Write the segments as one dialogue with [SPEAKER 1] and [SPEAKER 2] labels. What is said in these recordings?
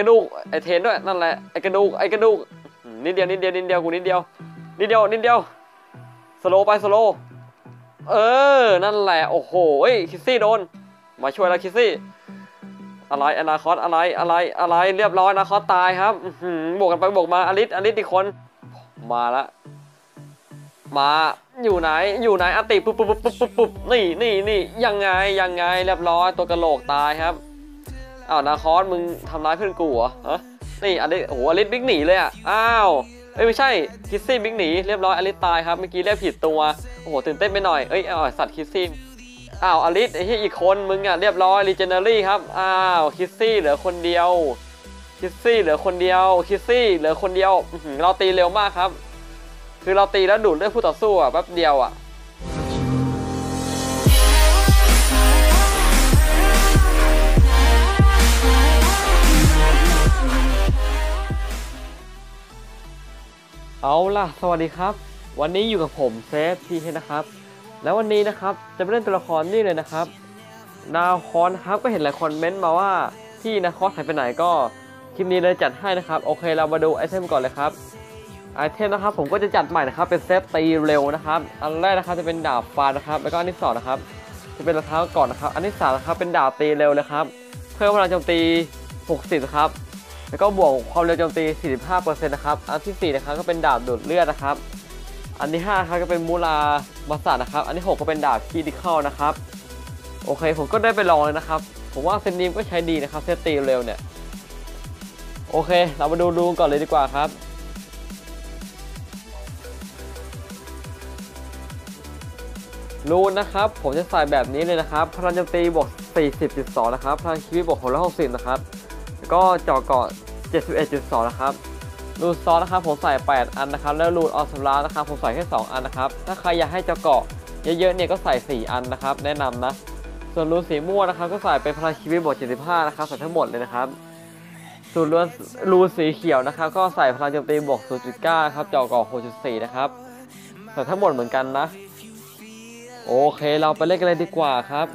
[SPEAKER 1] กระดูกไอเทนด้วยนั่นแหละไอกระดูกไอกระดูกนิดเดียวนิดเดียวนิดเดียวกูนิดเดียวนิดเดียวนิดเดียวสโลไปสโลเออนั่นแหละโอ้โหเอ้ยคิสซี่โดน มาช่วยแล้วคิสซี่อะไรอนาคตอะไรอะไรอะไรเรียบร้อยอนาคตตายครับบวกกันไปบวกมาอลิสอลิสอีกคน มาละมาอยู่ไหนอยู่ไหนอติปุบปุ๊บปุ๊บปุ๊บปุ๊บปุ๊บนี่นี่นี่ยังไงยังไงเรียบร้อยตัวกระโหลกตายครับ อ้าวนาคอสมึงทำร้ายเพื่อนกูเหรอฮะนี่อลิสโอ้โหอลิสบิ๊กหนีเลยอะอ้าวเอ้ยไม่ใช่คิสซี่บิ๊กหนีเรียบร้อยอลิสตายครับเมื่อกี้เรียกผิดตัวโอ้โหตื่นเต้นไปหน่อยเอ้ยเอาสัตว์คิสซี่อ้าวอลิสไอ้ที่อีกคนมึงอะเรียบร้อยรีเจเนอรี่ครับอ้าวคิสซี่เหลือคนเดียวคิสซี่เหลือคนเดียวคิสซี่เหลือคนเดียวเราตีเร็วมากครับ คือเราตีแล้วดูดเลือดผู้ต่อสู้อะแป๊บเดียวอะ เอาล่ะ สวัสดีครับ วันนี้อยู่กับผมเซฟพีเนะครับ แล้ววันนี้นะครับจะไปเล่นตัวละครนี่เลยนะครับนาคอนครับก็เห็นหลายคอมเมนต์มาว่าที่นาคอนหายไปไหนก็คลิปนี้เลยจัดให้นะครับ โอเคเรามาดูไอเทมก่อนเลยครับไอเทมนะครับผมก็จะจัดใหม่นะครับเป็นเซฟตีเร็วนะครับ อันแรกนะครับจะเป็นดาบฟันนะครับ แล้วก็อันที่สองนะครับ จะเป็นรองเท้าก่อนนะครับ อันที่สามนะครับเป็นดาบตีเร็วเลยครับ เพิ่มพลังโจมตี 60 ครับ แล้วก็บวกความเร็วโจมตี 45%นะครับ อันที่สี่นะครับก็เป็นดาบดูดเลือดนะครับ อันที่5ครับก็เป็นมูลามาสานะครับ อันที่ 6 ก็เป็นดาบคีดิคอลนะครับ โอเคผมก็ได้ไปลองเลยนะครับ ผมว่าเซนนีมก็ใช้ดีนะครับเซตตีเร็วเนี่ย โอเค เรามาดูรูนก่อนเลยดีกว่าครับรูนนะครับ ผมจะใส่แบบนี้เลยนะครับ พลังโจมตีบวก40.2 นะครับ พลังชีวิตบวก660 นะครับ ก็เจาะเกาะ 71.2 นะครับรูนซอสนะครับผมใส่ 8 อันนะครับ แล้วรูนออสลานะครับผมใส่แค่ 2 อันนะครับ ถ้าใครอยากให้เจาะเกาะเยอะๆเนี่ยก็ใส่ 4 อันนะครับ แนะนำนะ ส่วนรูนสีม่วงนะครับ ก็ใส่เป็นพลังชีวิตบวก75 นะครับใส่ทั้งหมดเลยนะครับ ส่วนรูนรูนสีเขียวนะครับ ก็ใส่พลังโจมตีบวก0.9ครับเจาะเกาะ6.4 นะครับใส่ทั้งหมดเหมือนกันนะ โอเคเราไปเล่นกันเลยดีกว่าครับ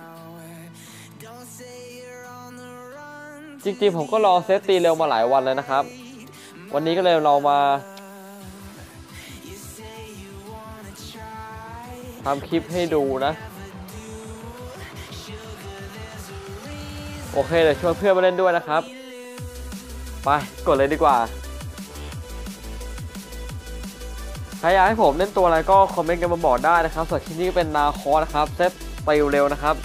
[SPEAKER 1] จริงๆผมก็รอเซตตีเร็วมาหลายวันแล้วนะครับ วันนี้ก็เลยเรามาทำคลิปให้ดูนะ โอเคเดี๋ยวชวนเพื่อนมาเล่นด้วยนะครับ ไปกดเลยดีกว่าใครอยากให้ผมเล่นตัวอะไรก็คอมเมนต์กันมาบอกได้นะครับส่วนคลิปนี้ก็เป็นนาคอสนะครับ เซตตีเร็วนะครับ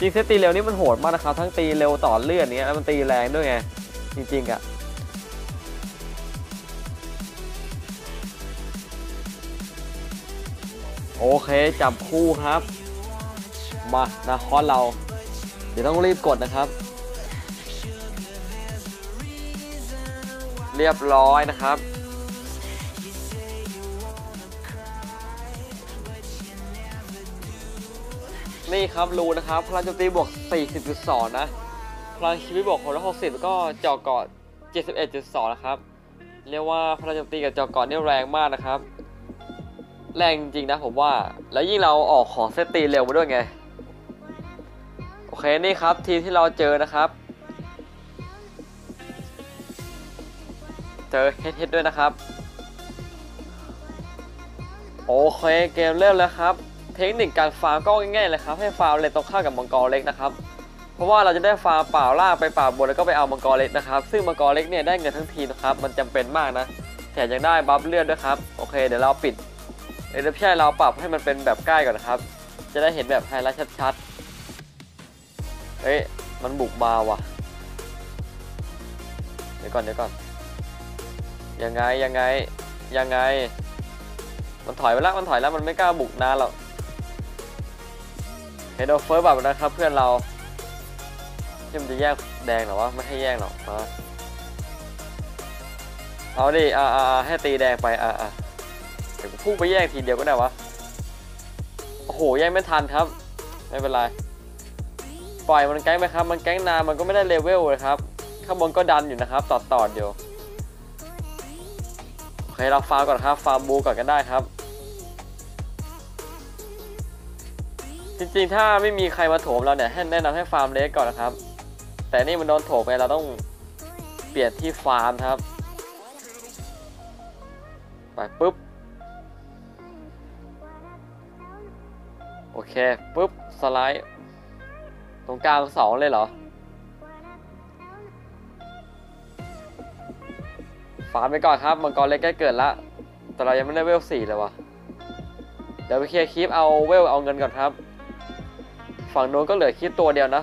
[SPEAKER 1] จริงเซตตีเร็วนี่มันโหดมากนะครับ ทั้งตีเร็วต่อเลื่อดเนี้ยแล้วมันตีแรงด้วยไง จริงๆอะโอเคจับคู่ครับ มานาคอสเรา เดี๋ยวต้องรีบกดนะครับ เรียบร้อยนะครับ นี่ครับรูนะครับพลังโจมตีบวก 40.2 นะ พลังชีวิตบวก660 ก็เจาะเกาะ 71.2 นะครับ เรียกว่าพลังโจมตีกับเจาะเกาะนี่แรงมากนะครับ แรงจริงๆนะผมว่า แล้วยิ่งเราออกของเซตตีเร็วมาด้วยไง โอเคนี่ครับทีมที่เราเจอนะครับ เจอเฮดๆด้วยนะครับ โอเคเกมเริ่มแล้วครับ เทคนิคการฟาร์มก็ง่ายๆเลยครับให้ฟาร์มเลนตรงข้ามกับมังกรเล็กนะครับเพราะว่าเราจะได้ฟาร์มเปล่าล่าไปป่าบนแล้วก็ไปเอามังกรเล็กนะครับซึ่งมังกรเล็กเนี่ยได้เงินทั้งทีนะครับมันจำเป็นมากนะแถมยังได้บัฟเลือดด้วยครับโอเคเดี๋ยวเราปิดเอเดไม่ใช่เราปรับให้มันเป็นแบบใกล้ก่อนนะครับ จะได้เห็นแบบไฮไลท์ชัดๆเอ๊ะมันบุกมาว่ะเดี๋ยวก่อนเดี๋ยวก่อนยังไงยังไงยังไง มันถอยไปแล้วมันถอยแล้วมันไม่กล้าบุกนานหรอก เฮดโอเฟิร์สแบบนะครับเพื่อนเราที่มันจะแยกแดงหรอวะไม่ให้แยกหรอกมาเอาดิอ่าอ่าให้ตีแดงไปอ่าอ่าเดี๋ยวพุ่งไปแยกทีเดียวก็ได้วะโอ้โหแยกไม่ทันครับ ไม่เป็นไรปล่อยมันแก๊งไปครับ มันแก๊งนานมันก็ไม่ได้เลเวลเลยครับข้างบนก็ดันอยู่นะครับต่อต่อเดียวโอเคเราฟาร์มก่อนครับฟาร์มบูก่อนกันได้ครับ จริงๆ ถ้าไม่มีใครมาโถมเราเนี่ยให้แนะนำให้ฟาร์มเล็กก่อนนะครับ แต่นี่มันโดนโถมไปเราต้องเปลี่ยนที่ฟาร์มครับ ไปปุ๊บ โอเคปุ๊บ สไลด์ ตรงกลางเสาเลยเหรอ ฟาร์มไปก่อนครับ มังกรเล็กใกล้เกิดละ แต่เรายังไม่ได้เวลสี่เลยวะเดี๋ยวไปเคลียร์คลิปเอาเวลเอาเงินก่อนครับ ฝั่งโน้นก็เหลือคลิปตัวเดียวนะ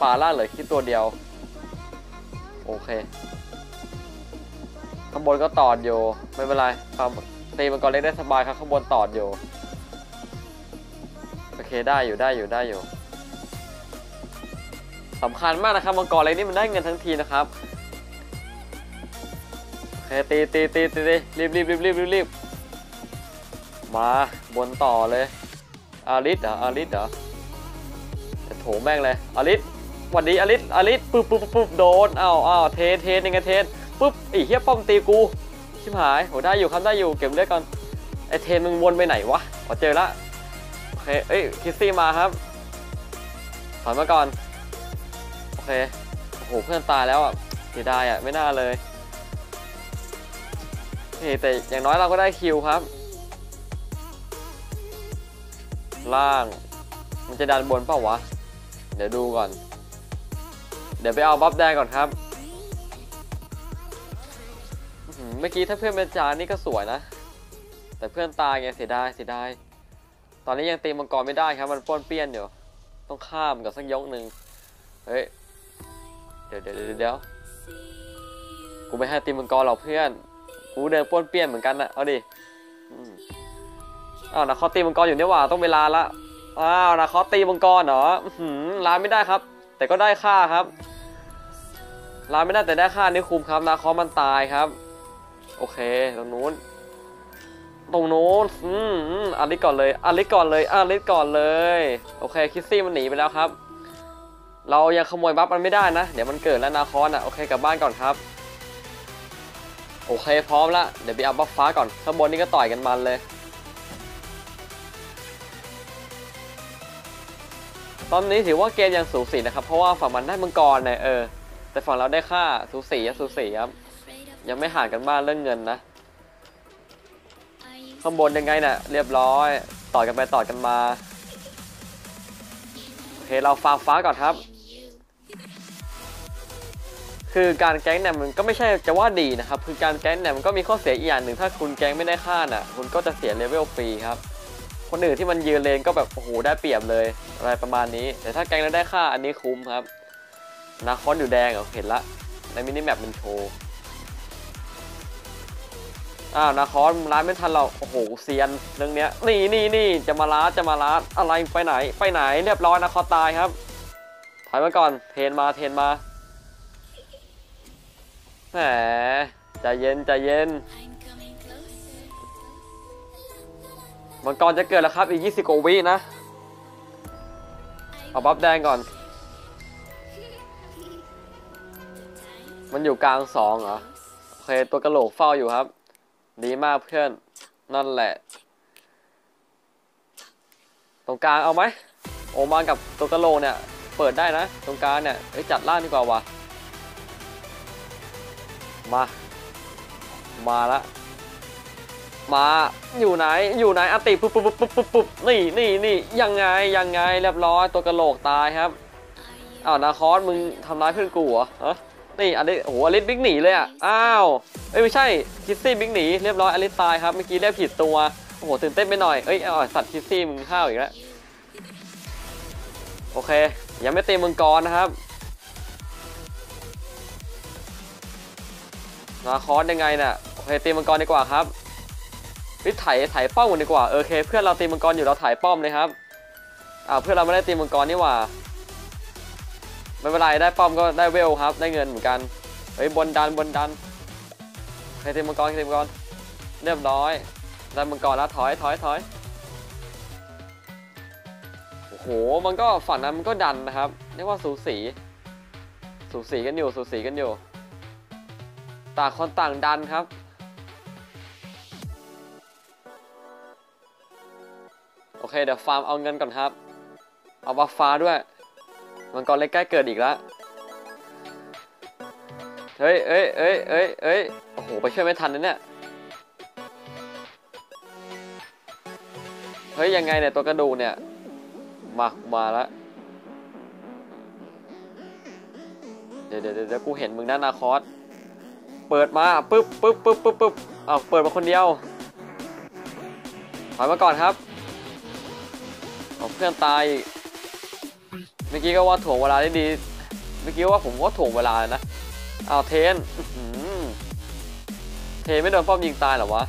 [SPEAKER 1] ป่าล่าเหลือคลิปตัวเดียว โอเค ข้างบนก็ตอดอยู่ ไม่เป็นไรครับตีมังกรเล็กได้สบายครับข้างบนตอดอยู่ โอเคได้อยู่ได้อยู่ได้อยู่สำคัญมากนะครับมังกรเล็กนี่มันได้เงินทั้งทีนะครับโอเคตีตีตีตีตีรีบรีบรีบรีบรีบรีบมาบนต่อเลยอาริสเหรออาริสเหรอ โถแม่งเลยอาริสหวันดีอาริสอาริสปุ๊บปุ๊บปุ๊บโดนอ้าวอ้าวเทนเทนยังไงเทนปุ๊บอ้เหี้ยป้อมตีกูชิบหายโหได้อยู่ครับได้อยู่เก็บเลือดก่อนไอเทนมึงวนไปไหนวะพอเจอละโอเคเอ้ยคิสซี่มาครับถอยมาก่อนโอเคโอ้โหเพื่อนตายแล้วอะเสียดายอะไม่น่าเลยเฮ้แต่อย่างน้อยเราก็ได้คิวครับ ล่างมันจะดันบนเปล่าวะ เดี๋ยวดูก่อน เดี๋ยวไปเอาบัฟแดงก่อนครับหือเมื่อกี้ถ้าเพื่อนเป็นจานนี่ก็สวยนะ แต่เพื่อนตายไงเสียดายเสียดาย ตอนนี้ยังตีมังกรไม่ได้ครับ มันป้วนเปี้ยนอยู่ ต้องข้ามกับสักยกหนึ่งเฮ้ย เดี๋ยวเดี๋ยวเดี๋ยวเดี๋ยวกูไม่ให้ตีมังกรหรอกเพื่อน กูเดินป้วนเปี้ยนเหมือนกันนะเอาดิอ้าวนะเขาตีมังกรอยู่เนี่ยว่าต้องเวลาละ อ้าวนะเขาตีมังกรเหรอหือล้านไม่ได้ครับ แต่ก็ได้ค่าครับล้านไม่ได้แต่ได้ค่านี่คุ้มครับนะเขามันตายครับ โอเคตรงนู้น ตรงโน้นอืมอืมอาริสก่อนเลยอาริสก่อนเลยอาริสก่อนเลย โอเคคิสซี่มันหนีไปแล้วครับ เรายังขโมยบัฟมันไม่ได้นะ เดี๋ยวมันเกิดแล้วนาคอนอะโอเคกลับบ้านก่อนครับโอเคพร้อมละเดี๋ยวไปเอาบัฟฟ้าก่อนข้างบนนี่ก็ต่อยกันมันเลย ตอนนี้ถือว่าเกมยังสูสีนะครับ เพราะว่าฝั่งมันได้มังกรเนี่ยเออ แต่ฝั่งเราได้ค่าสูสีอะสูสีครับ ยังไม่ห่างกันมากเรื่องเงินนะ ข้างบนยังไงน่ะเรียบร้อย ต่อกันไปต่อกันมา โอเคเราฟาฟ้าก่อนครับ คือการแก๊งเนี่ยมันก็ไม่ใช่จะว่าดีนะครับ คือการแก๊งเนี่ยมันก็มีข้อเสียอีกอย่างหนึ่งถ้าคุณแก๊งไม่ได้ค่าน่ะ คุณก็จะเสียเลเวลฟรีครับ คนอื่นที่มันยืนเลนก็แบบโอ้โหได้เปรียบเลยอะไรประมาณนี้ แต่ถ้าแกงแล้วได้ค่าอันนี้คุ้มครับนาคอนอยู่แดงเหรอเห็นละในมินิแมปมันโชว์อ้าวนาคอนร้านไม่ทันเราโอ้โหเซียนเรื่องเนี้ยนี่นี่นี่จะมาล้าจะมาล้าอะไรไปไหน ไปไหนเรียบร้อยนาคอนตายครับถอยมาก่อนเทนมาเทนมาแหมใจเย็นใจเย็น มังกรจะเกิดแล้วครับ อีก 20 กว่าวินะ เอาบัฟแดงก่อน มันอยู่กลางสองเหรอ โอเค ตัวกระโหลกเฝ้าอยู่ครับ ดีมากเพื่อน นั่นแหละ ตรงกลางเอาไหม โอมากับตัวกระโหลกเนี่ย เปิดได้นะ ตรงกลางเนี่ยเอ้ยจัดล่างดีกว่าวะมา มาละ มาอยู่ไหนอยู่ไหนอติปุ๊บปุ๊บปุ๊บปุ๊บปุ๊บนี่นี่นี่ยังไงยังไงเรียบร้อยตัวกระโหลกตายครับอ้าวนาคอสมึงทำร้ายเพื่อนกูเหรอฮะนี่อลิสโอ้โหอลิสบิ๊กหนีเลยอะอ้าวเอ้ยไม่ใช่คิสซี่บิ๊กหนีเรียบร้อยอลิสตายครับเมื่อกี้เรียกผิดตัวโอ้โหตื่นเต้นไปหน่อยเอ้ยเอสัตว์คิสซี่มึงห้าวอีกแล้วโอเคยังไม่เต็มมังกรนะครับนาคอสยังไงน่ะโอเคเต็มมังกรดีกว่าครับ วิถ่ายถ่ายป้อมกันดีกว่าเออโอเค เพื่อนเราตีมังกรอยู่เราถ่ายป้อมเลยครับอ่าเพื่อนเราไม่ได้ตีมังกรนี่หว่าไม่เป็นไรได้ป้อมก็ได้เวลครับ ได้เงินเหมือนกันเฮ้ยบนดันบนดันใครตีมังกรใครตีมังกรเรียบร้อยได้มังกรแล้วถอยถอยถอยโอ้โหมันก็ฝั่งนั้นมันก็ดันนะครับเรียกว่าสูสี สูสีกันอยู่สูสีกันอยู่ ต่างคนต่างดันครับ เคเดี๋ยวฟาร์มเอาเงินก่อนครับ เอาบัฟฟ้าด้วย มังกรเล็กใกล้เกิดอีกแล้วเฮ้ยเอ้ยเอ้ยเอ้ยเอ้ยโอ้โห ไปช่วยไม่ทันนะเนี่ย เฮ้ย ยังไงเนี่ย ตัวกระดูเนี่ย มา มาแล้ว เดี๋ยวเดี๋ยวเดี๋ยวกูเห็นมึงนะนาคอส เปิดมาปึ๊บปึ๊บปึ๊บปึ๊บปึ๊บอ้าวเปิดมาคนเดียวถอยมาก่อนครับ เอาเพื่อนตายอีกเมื่อกี้ก็ว่าถ่วงเวลาได้ดี เมื่อกี้ว่าผมว่าถ่วงเวลานะเอาเทนเทนไม่โดนป้อมยิงตายหรอวะ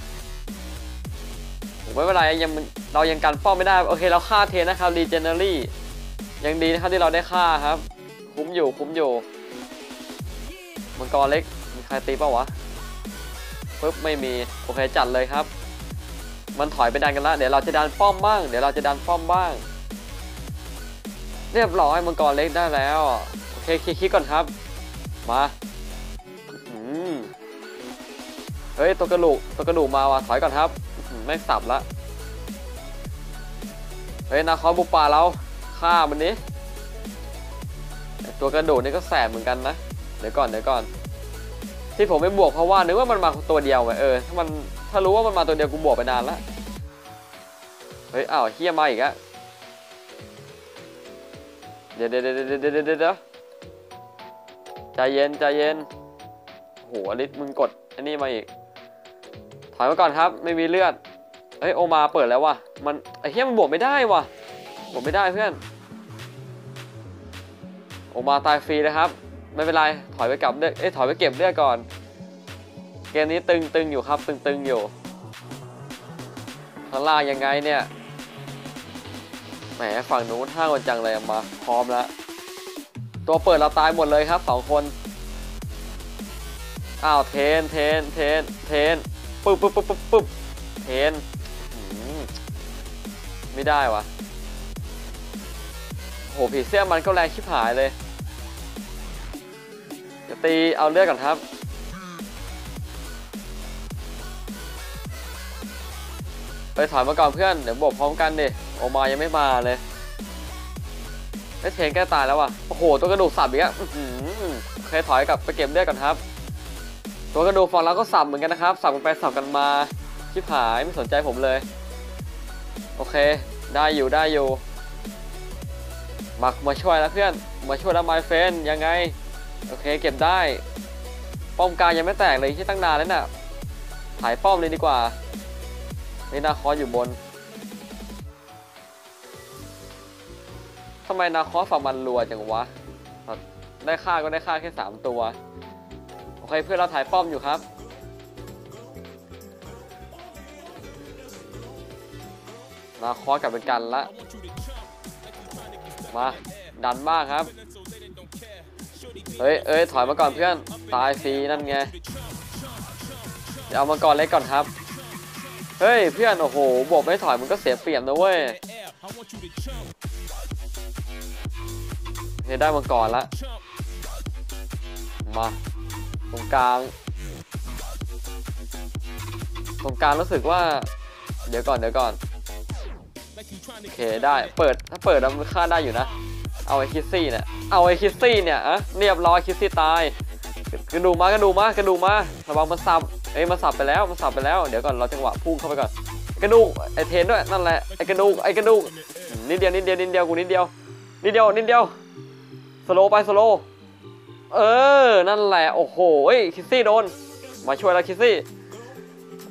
[SPEAKER 1] ไม่เป็นไรยังเรายังกันป้อมไม่ได้ โอเคเราฆ่าเทนนะครับรีเจเนอรี่ยังดีนะครับที่เราได้ฆ่าครับ คุ้มอยู่คุ้มอยู่มังกรเล็กมีใครตีเปล่าวะปึ๊บไม่มี โอเคจัดเลยครับ มันถอยไปดันกันแล้วเดี๋ยวเราจะดันป้อมบ้าง เดี๋ยวเราจะดันป้อมบ้าง เรียบร้อยมังกรเล็กได้แล้ว โอเคคลิกก่อนครับ มาเฮ้ยตัวกระดูกตัวกระดูกมาว่ะถอยก่อนครับ ไม่สับละเฮ้ยนาคอบุกป่าเราฆ่ามันนี้ตัวกระดูกนี่ก็แสบเหมือนกันนะเดี๋ยวก่อนเดี๋ยวก่อน ที่ผมไม่บวกเพราะว่านึกว่ามันมาตัวเดียวไงเออถ้ามัน ถ้ารู้ว่ามันมาตัวเดียวกูบวกไปนานละเฮ้ยอ้าวเฮียมาอีกอะเดี๋ยวเดี๋ยวเดี๋ยวเดี๋ยวเดี๋ยวเดี๋ยวใจเย็นใจเย็นโหอลิสมึงกดอันนี้มาอีกถอยมาก่อนครับ ไม่มีเลือดเฮ้ยโอมาเปิดแล้วว่ะมันไอ้เฮียมันบวกไม่ได้ว่ะบวกไม่ได้เพื่อนโอมาตายฟรีนะครับ ไม่เป็นไรถอยไปกลับเลือดเอ้ยถอยไปเก็บเลือดก่อน เกมนี้ตึงตึงอยู่ครับ ตึงตึงอยู่ข้างล่างยังไงเนี่ยแหมฝั่งนู้นห้ากันจังเลยมา พร้อมแล้ว ตัวเปิดเราตายหมดเลยครับสองคนอ้าวเทนเทนเทนเทนปึ๊บปึ๊บปึ๊บปึ๊บปึ๊บเทนมไม่ได้วะโหผีเสื้อมันก็แรงชิบหายเลยจะตีเอาเลือดก่อนครับ ไปถอยมาก่อนเพื่อน เดี๋ยวบวกพร้อมกันดิโอมายังไม่มาเลยไอ้เทนแกตายแล้วว่ะ โอ้โห ตัวกระดูกสับอีกอะเคยถอยกลับไปเก็บเลือดก่อนครับ ตัวกระดูกฝั่งเราก็สับเหมือนกันนะครับ สับกันไปสับกันมาชิบหายไม่สนใจผมเลย โอเค ได้อยู่ได้อยู่มามาช่วยแล้วเพื่อน มาช่วยแล้วไมเฟนยังไง โอเค เก็บได้ ป้อมกลางยังไม่แตกเลยที่ตั้งนานแล้วน่ะถ่ายป้อมเลยดีกว่า นี่นาคอสอยู่บนทำไมนาคอสฝั่งมันรัวจังวะ ได้ค่าก็ได้ค่าแค่ 3 ตัว โอเคเพื่อนเราถ่ายป้อมอยู่ครับ นาคอสกลับเป็นกันละ มา ดันมากครับ เฮ้ยเอ้ยถอยมาก่อนเพื่อน ตายฟรีนั่นไง เดี๋ยวเอามาก่อนเล็กก่อนครับ เฮ้ยเพื่อนโอ้โหบวกไม่ถอยมันก็เสียเปรียบนะเว้ยเนี่ยได้มาก่อนละ มา ตรงกลาง ตรงกลางรู้สึกว่า เดี๋ยวก่อนเดี๋ยวก่อน โอเคได้ เปิดถ้าเปิดแล้วมันฆ่าได้อยู่นะ เอาไอ้คิสซี่เนี่ย เอาไอ้คิสซี่เนี่ยอะเรียบร้อยคิสซี่ตายกระดูกมา กระดูกมากระดูกมา ระวังมันสับ เอ้ยมันสับไปแล้วมันสับไปแล้วเดี๋ยวก่อนเราจังหวะพุ่งเข้าไปก่อนกระดูกไอเทนด้วยนั่นแหละไอกระดูกไอกระดูกนิดเดียวนิดเดียวนิดเดียวกูนิดเดียวนิดเดียวนิดเดียวสโลไปสโลเออนั่นแหละโอ้โหคิสซี่โดน มาช่วยแล้วคิสซี่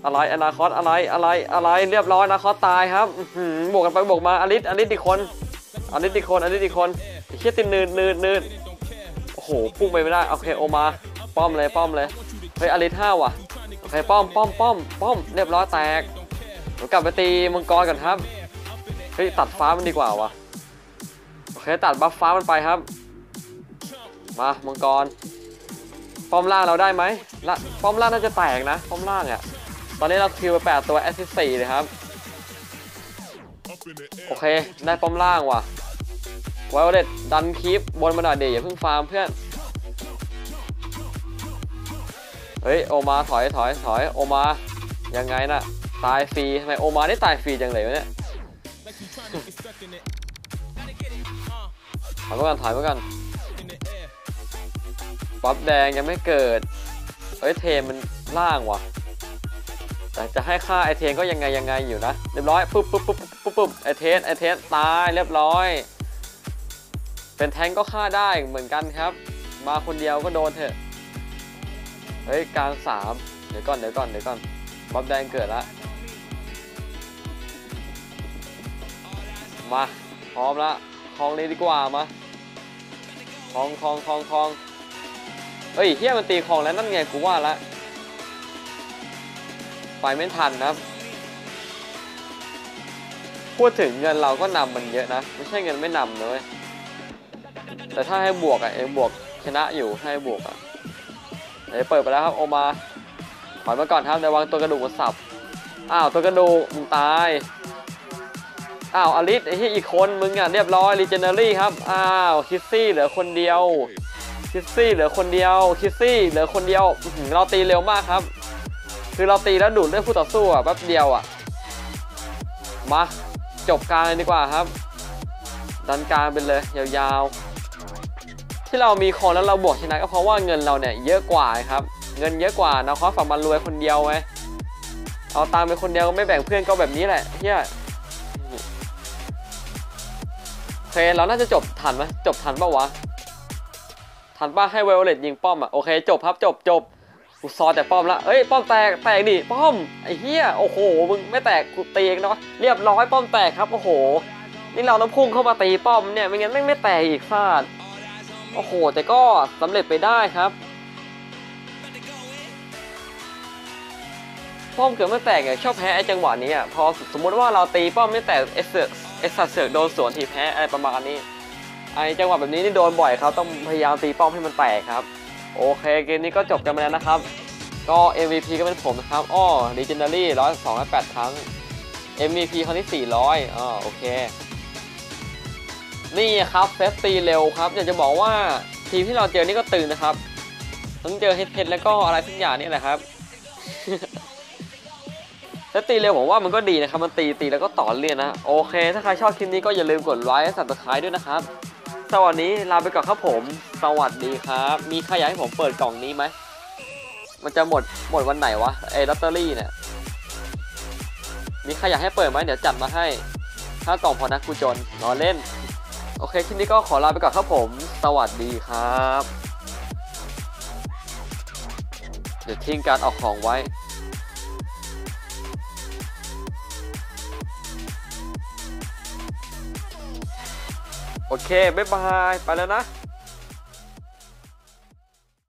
[SPEAKER 1] อะไรอนาคตอะไรอะไรอะไรเรียบร้อยอนาคตตายครับหือบวกกันไปบวกมาอลิสอลิสอีกคนอลิสอีกคนอลิสอีกคนเชี่ยตินนืดนืดนืดโอ้โหพุ่งไปไม่ได้โอเคโอมาป้อมเลยป้อมเลยเฮ้ยอลิสห้าว่ะ โอเคป้อมป้อมป้อมป้อมเรียบร้อยแตกกลับไปตีมังกรกันครับเฮ้ยตัดฟ้ามันดีกว่าวะโอเคตัดบัฟฟ้ามันไปครับ มามังกร ป้อมล่างเราได้ไหมละป้อมล่างน่าจะแตกนะป้อมล่างอะตอนนี้เราคิวไปแปดตัวแอสซิสสี่เลยครับโอเค ได้ป้อมล่างว่ะไวโอเลตดันคีปบนมาหน่อยเดี๋ยวอย่าเพิ่งฟาร์มเพื่อน เฮ้ยโอมาถอยถอยถอยโอมายังไงน่ะตายฟรีทำไมโอมาได้ตายฟรีจังเลยวะเนี่ยถอยมากันถอยมากันป๊อปแดงยังไม่เกิดเฮ้ยเทมันล่างว่ะ แต่จะให้ฆ่าไอเทนก็ยังไงยังไงอยู่นะ เรียบร้อยปุ๊บปุ๊บปุ๊บปุ๊บปุ๊บปุ๊บไอเทนไอเทนตายเรียบร้อย เป็นแทงก็ฆ่าได้เหมือนกันครับ มาคนเดียวก็โดนเถอะ เฮ้ยกลางสามเดี๋ยวก่อนเดี๋ยวก่อนเดี๋ยวก่อนบ๊อบแดงเกิดละมาพร้อมละคลองเลยดีกว่ามาคลองคลองคลองคลองเฮ้ยเฮียมันตีคลองแล้วนั่นไงกูว่าละไปไม่ทันนะพูดถึงเงินเราก็นำมันเยอะนะ ไม่ใช่เงินไม่นำเลยแต่ถ้าให้บวกอะเองบวกชนะอยู่ให้บวกอะ เดี๋ยวเปิดไปแล้วครับโอมาถอยมาก่อนครับเดี๋ยววางตัวกระดูกมาสับ อ้าวตัวกระดูกมึงตาย อ้าวอลิสไอ้ที่อีกคนมึงอะเรียบร้อยรีเจเนอรี่ครับ อ้าวคิสซี่เหลือคนเดียว คิสซี่เหลือคนเดียว คิสซี่เหลือคนเดียว เราตีเร็วมากครับ คือเราตีแล้วดูดเลือดคู่ต่อสู้อะแป๊บเดียวอะ มาจบกลางเลยดีกว่าครับ ดันกลางไปเลยยาวๆ ที่เรามีคอนแล้วเราบวกชนะก็เพราะว่าเงินเราเนี่ยเยอะกว่าครับ เงินเยอะกว่านะคอสฝั่งมันรวยคนเดียวไงเอาตังค์ไปคนเดียวก็ไม่แบ่งเพื่อนก็แบบนี้แหละเฮียโอเคเราน่าจะจบทันไหมจบทันปะวะทันปะให้เวลเลตยิงป้อมอะโอเคจบครับจบจบกูซอแต่ป้อมละเอ้ยป้อมแตกแตกดิป้อมไอ้เหี้ยโอ้โหมึงไม่แตกกูตีเองเนาะเรียบร้อยป้อมแตกครับโอ้โหนี่เราต้องพุ่งเข้ามาตีป้อมเนี่ยไม่งั้นไม่งไม่แตกอีกฟาด โอ้โห แต่ก็สำเร็จไปได้ครับป้อมเกือบไม่แตกไงชอบแพ้ไอ้จังหวะนี้อะพอสมมติว่าเราตีป้อมไม่แตกเอสเสือกเอสสัตว์โดนสวนทีแพ้อะไรประมาณนี้ไอ้จังหวะแบบนี้นี่โดนบ่อยครับ ต้องพยายามตีป้อมให้มันแตกครับ โอเคเกมนี้ก็จบกันไปแล้วนะครับ ก็ MVP ก็เป็นผมนะครับอ้อ Legendary ร้อยสองร้อยแปดครั้ง MVP ครั้งที่ 400อ๋อโอเค นี่ครับเซตตีเร็วครับ อยากจะบอกว่าทีมที่เราเจอนี่ก็ตึงนนะครับทั้งเจอเฮดเฮดแล้วก็อะไรทุกอย่างนี่แหละครับเซตตีเร็วผมว่ามันก็ดีนะครับ มันตีตีแล้วก็ต่อเรื่อยนะ โอเค ถ้าใครชอบคลิปนี้ก็อย่าลืมกดไลค์และสับสไครต์ด้วยนะครับ สวัสดีลาไปก่อนครับผม สวัสดีครับ มีใครอยากให้ผมเปิดกล่องนี้ไหม มันจะหมดหมดวันไหนวะไอ้ลอตเตอรี่เนี่ย มีใครอยากให้เปิดไหมเดี๋ยวจัดมาให้ ถ้ากล่องพอนักกูจนรอเล่น โอเคคลิปนี้ก็ขอลาไปก่อนครับผม สวัสดีครับ เดี๋ยวทิ้งการออกของไว้โอเค บ๊ายบาย ไปแล้วนะ